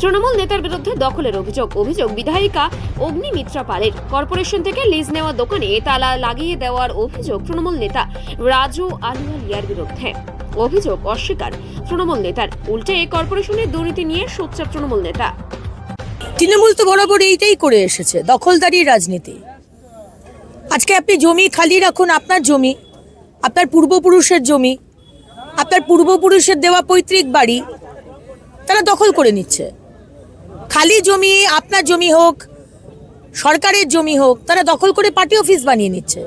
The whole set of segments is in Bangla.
তৃণমূল নেতার বিরুদ্ধে দখলের অভিযোগ। অভিযোগ, বিধায়িকা অগ্নিমিত্রা পালের। কর্পোরেশন থেকে লিজ নেওয়া দোকানে তালা লাগিয়ে দেওয়ার অভিযোগ তৃণমূল নেতা রাজু আলুয়ালিয়ার বিরুদ্ধে। অভিযোগ অস্বীকার তৃণমূল নেতার। উল্টে এই কর্পোরেশনের দুর্নীতি নিয়ে সোচ্চার তৃণমূল নেতা। তৃণমূল তো বরাবর এইটাই করে এসেছে, দখলদারি রাজনীতি। আজকে আপনি জমি খালি রাখুন, আপনার জমি, আপনার পূর্বপুরুষের জমি, আপনার পূর্বপুরুষের দেওয়া পৈতৃক বাড়ি, তারা দখল করে নিচ্ছে। খালি জমি, আপনার জমি হোক, সরকারের জমি হোক, তারা দখল করে পার্টি অফিস বানিয়ে নিচ্ছে।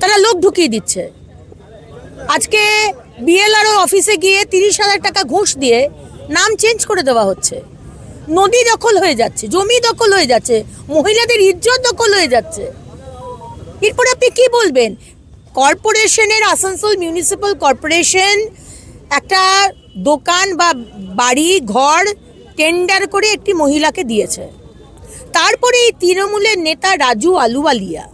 তারা লোক ঢুকিয়ে দিচ্ছে। আজকে বিএলআরও অফিসে গিয়ে তিরিশ হাজার টাকা ঘুষ দিয়ে নাম চেঞ্জ করে দেওয়া হচ্ছে। নদী দখল হয়ে যাচ্ছে, জমি দখল হয়ে যাচ্ছে, মহিলাদের ইজ্জত দখল হয়ে যাচ্ছে। এরপরে আপনি কি বলবেন? কর্পোরেশনের আসানসোল মিউনিসিপ্যাল কর্পোরেশন একটা দোকান বা বাড়ি, ঘর টেন্ডার করে একটি মহিলাকে দিয়েছে। তারপরে এই তৃণমূলের নেতা রাজু আলুওয়ালিয়া,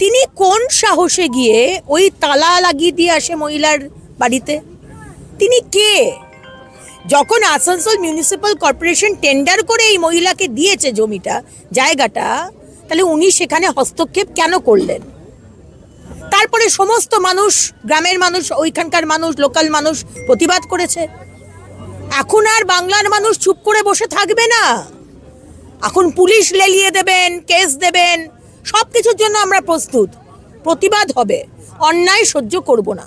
তিনি কোন সাহসে গিয়ে ওই তালা লাগিয়ে দিয়ে আসে মহিলার বাড়িতে? তিনি কে? যখন আসানসোল মিউনিসিপ্যাল কর্পোরেশন টেন্ডার করে এই মহিলাকে দিয়েছে জমিটা, জায়গাটা, তাহলে উনি সেখানে হস্তক্ষেপ কেন করলেন? তারপরে সমস্ত মানুষ, গ্রামের মানুষ, ওইখানকার মানুষ, লোকাল মানুষ প্রতিবাদ করেছে। এখন আর বাংলার মানুষ চুপ করে বসে থাকবে না। এখন পুলিশ লেলিয়ে দেবেন, কেস দেবেন সব কিছুর জন্য আমরা প্রস্তুত। প্রতিবাদ হবে, অন্যায় সহ্য করব না।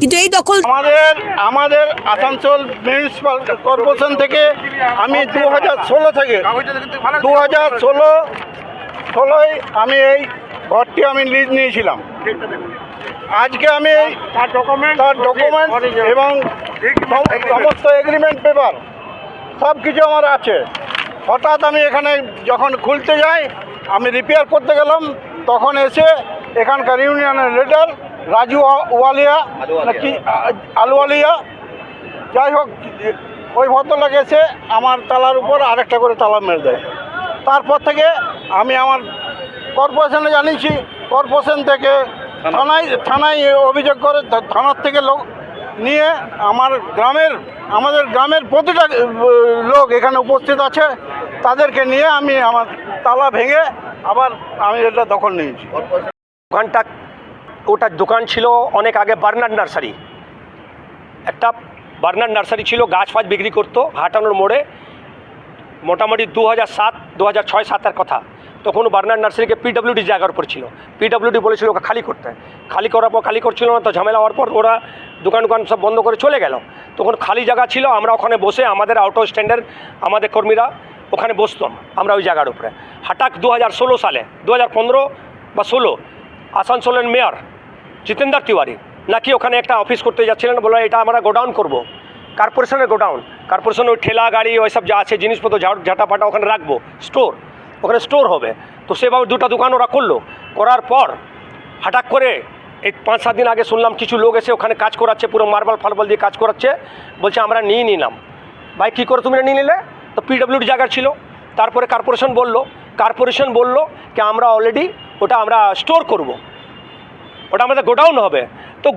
কিন্তু এই দখল আমাদের আমাদের আসানসোল মিউনিসিপাল কর্পোরেশন থেকে আমি দু হাজার ষোলো থেকে দু হাজার ষোলো ষোলোয় আমি এই ঘরটি আমি লিজ নিয়েছিলাম। আজকে আমি তার ডকুমেন্ট এবং সমস্ত এগ্রিমেন্ট পেপার সব কিছু আমার আছে। হঠাৎ আমি এখানে যখন খুলতে যাই আমি রিপেয়ার করতে গেলাম তখন এসে এখানকার ইউনিয়নের লিডার রাজু ওয়ালিয়া নাকি আলুয়ালিয়া যাই হোক ওই ভদ্রলোক এসে আমার তালার উপর আরেকটা করে তালা মেরে দেয়। তারপর থেকে আমি আমার কর্পোরেশনে জানিয়েছি কর্পোরেশন থেকে থানায় থানায় অভিযোগ করে থানার থেকে লোক নিয়ে আমার গ্রামের, আমাদের গ্রামের প্রতিটা লোক এখানে উপস্থিত আছে। তাদেরকে নিয়ে আমি আমার তালা ভেঙে আবার আমি এটা দখল নিয়েছি। দোকানটা ওটার দোকান ছিল অনেক আগে বার্নার নার্সারি। একটা বার্নার নার্সারি ছিল, গাছ ফাছ বিক্রি করতো হাটানোর মোড়ে। মোটামুটি দু হাজার সাত দু হাজার ছয়, সাতের কথা। তখন বার্নার নার্সারিকে পিডব্লিউডি জায়গার উপর ছিল। পিডব্লিউডি বলেছিল ওকে খালি করতে। খালি করার পর খালি করছিল না, তো ঝামেলা হওয়ার পর ওরা দোকান দোকান সব বন্ধ করে চলে গেল। তখন খালি জায়গা ছিল, আমরা ওখানে বসে আমাদের আউট স্ট্যান্ডের আমাদের কর্মীরা ওখানে বসতাম আমরা ওই জায়গার উপরে। হঠাৎ দু হাজার ষোলো সালে দু হাজার পনেরো বা ষোলো, আসানসোলের মেয়র জিতেন্দার তিওয়ারি নাকি ওখানে একটা অফিস করতে যাচ্ছিলেন বলে এটা আমরা গোডাউন করব। কর্পোরেশনের গোডাউন কর্পোরেশনের ওই ঠেলা গাড়ি ওইসব যা আছে, জিনিসপত্র, ঝাড় ঝাঁটাপাটা ওখানে রাখব। স্টোর ওখানে স্টোর হবে। তো সেভাবে দুটো দোকান ওরা করল। করার পর হঠাৎ করে এই পাঁচ সাত দিন আগে শুনলাম কিছু লোক এসে ওখানে কাজ করাচ্ছে, পুরো মার্বেল, ফার্বল দিয়ে কাজ করাচ্ছে। বলছে, আমরা নিয়ে নিলাম। ভাই, কী করে তুমি নিয়ে নিলে? তো পিডব্লিউডি জায়গার ছিল। তারপরে কর্পোরেশন বলল কর্পোরেশন বলল কি, আমরা অলরেডি ওটা আমরা স্টোর করব। ওটা আমাদের গোডাউন হবে। তো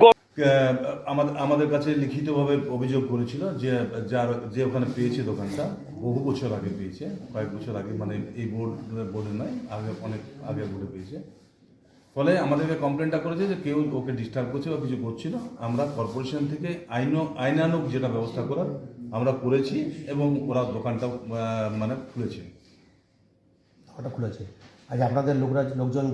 আমাদের আমাদের কাছে লিখিতভাবে অভিযোগ করেছিল যে, যার, যে ওখানে পেয়েছে দোকানটা, বহু বছর আগে পেয়েছে, কয়েক বছর আগে মানে এই বোর্ড বোর্ডে নয়, আগে অনেক, আগে বোর্ডে পেয়েছে। ফলে আমাদেরকে কমপ্লেনটা করেছে যে কেউ ওকে ডিস্টার্ব করছে বা কিছু করছিল। আমরা কর্পোরেশন থেকে আইন আইনানুক যেটা ব্যবস্থা করার আমরা করেছি এবং ওরা দোকানটা মানে খুলেছে। ওটা খুলেছে। আজ আপনাদের লোকরা, লোকজন